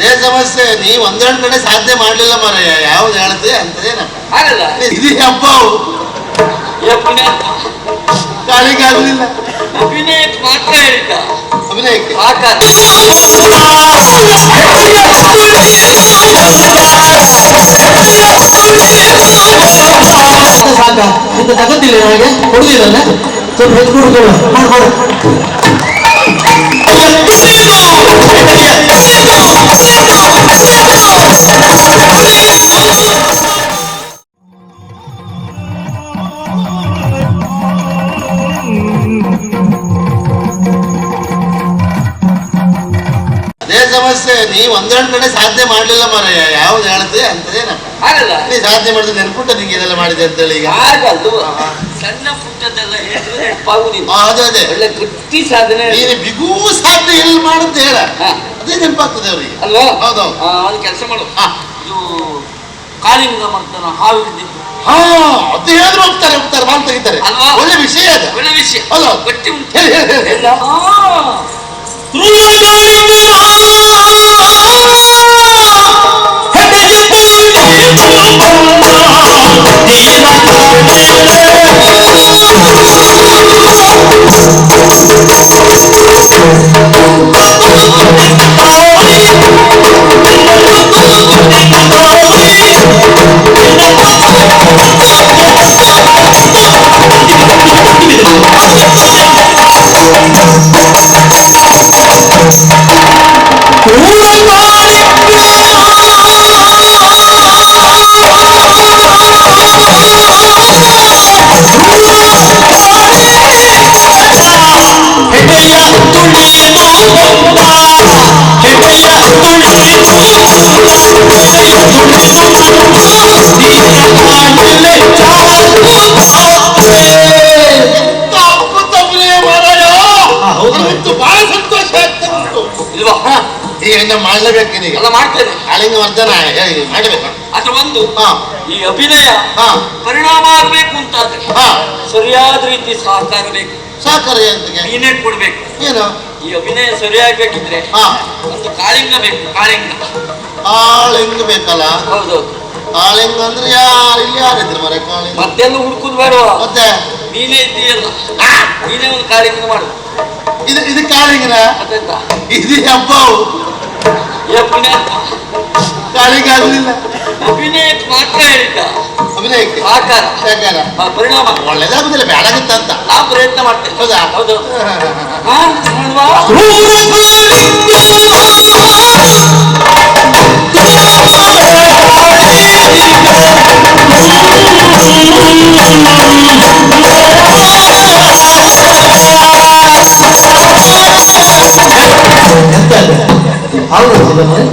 ಅದೇ ಸಮಸ್ಯೆ ನೀ ಒಂದೆರಡು ಕಡೆ ಸಾಧನೆ ಮಾಡ್ಲಿಲ್ಲ ಮಾರಾಯ. ಯಾವ್ದು ಹೇಳುತ್ತೆ ಅಂತದೇನಪ್ಪ ಆಗಲ್ಲ ಇದು ಹಬ್ಬವು ಈ ಅಭಿನಯ ಕಾಲಿಗೆ ಆಗ್ಲಿಲ್ಲ. ಅಭಿನಯಕ್ಕೆ ಮಾತ್ರ ಹೇಳಿದ್ದ. ಅಭಿನಯಕ್ಕೆ. ಆಕಾರ ಅಷ್ಟೇ ಸಾಕ? ಇಂತ ತಗೋತಿಲ್ಲ ನನಗೆ ಕೊಡುದಿಲ್ಲ ಸ್ವಲ್ಪ ಹೆಚ್ಚು ಕೊಡ್ತೀವಿ ಮಾಡ್ಕೊಡು. ಅದೇ ಸಮಸ್ಯೆ ನೀ ಒಂದೆರಡು ಕಡೆ ಸಾಧನೆ ಮಾಡ್ಲಿಲ್ಲ ಮಾರಾಯ. ಯಾವ್ದು ಅಂತ ಅಂತದೇನಪ್ಪ ಆಗಲ್ಲ ನೀ ಸಾಧನೆ ಮಾಡಿದ್ರೆ ನೆನ್ಪುಟ್ಟ ನಿಂಗೆ ಇದೆಲ್ಲ ಮಾಡಿದೆ ಅಂತೇಳಿ ಈಗ? ಆಗಲ್ದು ಸಣ್ಣ ಪುಟ್ಟದೆಲ್ಲ ಹೇಳಿದ್ರೆ ನೆನಪಾಗುದಿಲ್ಲ ಆ, ಅದೇ ಅದೇ. ಒಳ್ಳೆ ಗಟ್ಟಿ ಸಾಧನೆ. ನೀನು ಬಿಗೂ ಸಾಧನೆ ಎಲ್ಲಿ ಮಾಡುತ್ತೆ ಹೇಳ. ಅದೇ ನೆನಪಾಗ್ತದೆ ಅವರಿಗೆ. ಅಲ್ವಾ? ಹೌದೌದು. ಅದು ಕೆಲಸ ಮಾಡು. ಹಾ. ಇದು ಕಾಳಿಂಗ ಮರ್ದನ ಹಾವು ಹಿಡಿದಿದ್ದು. ಹಾ ಅದು ಹೇಳಿದ್ರು ಹೋಗ್ತಾರೆ ಹೋಗ್ತಾರೆ ಬಾಲ್ ತೆಗಿತಾರೆ. ಅಲ್ವಾ? ಒಳ್ಳೆ ವಿಷಯ ಅದು. ಒಳ್ಳೆ ವಿಷಯ. ಅಲ್ಲ ಗಟ್ಟಿ ಉಂಟು. ಹೇಳಿ ಹೇಳಿ ಹೇಳಿ. ಈಗ ಮಾಡ್ಲೇಬೇಕು ಎಲ್ಲ ಮಾಡ್ತೇನೆ. ವರ್ಧನ ಹೇಳಿ ಮಾಡಬೇಕು. ಅದು ಒಂದು ಹಾ. ಈ ಅಭಿನಯ ಹಾ. ಪರಿಣಾಮ ಆಗ್ಬೇಕು ಅಂತ ಹಾ. ಸರಿಯಾದ ರೀತಿ ಸಹಕಾರ ಬೇಕು. ಅಂತಿಗೆ ನೀನೇ ಕೊಡ್ಬೇಕು. ಏನು? ಈ ಅಭಿನಯ ಸರಿಯಾಗಬೇಕಿದ್ರೆ ಹಾ. ಒಂದು ಕಾಳಿಂಗ ಬೇಕು ಕಾಳಿಂಗ. ಕಾಳಿಂಗ ಬೇಕಲ್ಲ? ಹೌದೌದು ಕಾಳಿಂಗ ಅಂದ್ರೆ ಯಾರು ಇಲ್ಲಿ ಯಾರಿದ್ರು ಮರೆ ಕಾಳಿಂಗ? ಮತ್ತೆಲ್ಲ ಹುಡುಕುದು ಬೇಡವಾ ಮತ್ತೆ? ನೀನೇ ಇದ್ದೀಯಲ್ಲ. ನೀನೇ ಒಂದು ಕಾಳಿಂಗ ಮಾಡು. ಇದು ಇದು ಕಾಳಿಂಗನ? ಮತ್ತೆಂತ ಇದು ಹಬ್ಬವು ಅಭಿನಯ ಕಾಳಿಂಗ ಆಗ್ಲಿಲ್ಲ ಅಭಿನಯಕ್ಕೆ ಮಾತ್ರ ಹೇಳಿದ್ದ. ಅಭಿನಯಕ್ಕೆ? ಆಕಾರ ಸಾಕಾರ. ಆ, ಪರಿಣಾಮ. ಒಳ್ಳೇದಾಗುದಿಲ್ಲ ಬೇಡಾಗುತ್ತ ಅಂತ. ನಾ ಪ್ರಯತ್ನ ಮಾಡ್ತೇನೆ. ಹೌದಾ? ಹೌದು. ಹಾ ಅದು? ಹೌದು.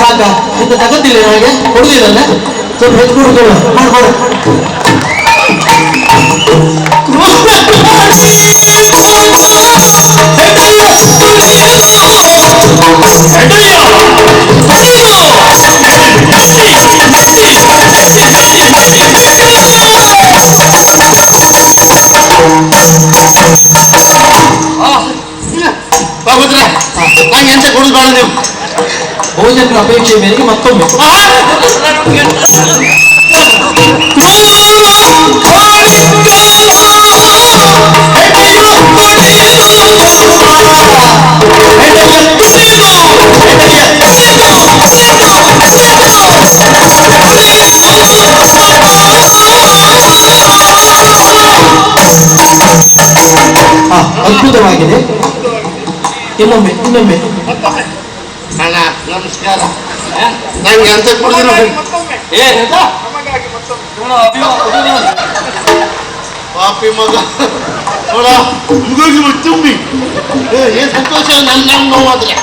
ಸಾಕ ಇಂತ ತಗೋತಿಲ್ಲ ನನಗೆ ಕೊಡುದಿಲ್ಲ ಸ್ವಲ್ಪ ಹೆಚ್ಚು ಕೊಡುದಿಲ್ಲ ಮಾಡ್ಕೊಡು భోజనం అపేక్ష మేరకు మొత్తం ಅದ್ಭುತವಾಗಿದೆ. ಇನ್ನೊಮ್ಮೆ ಇನ್ನೊಮ್ಮೆ. ಅಣ್ಣ ನಮಸ್ಕಾರ. ನಂಗೆ ಅಂತ ಕೊಡ್ತೀನಿ ಏ ಪಾಪಿ ಮಗ. ನೋಡ ಮುಗಿ ತುಂಬಿ ಏನ್ ಸಂತೋಷ ನನ್ನ ನನ್ನ ನೋವಾದ್ರೆ?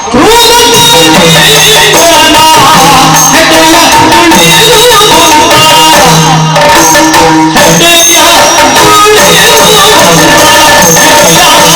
Santa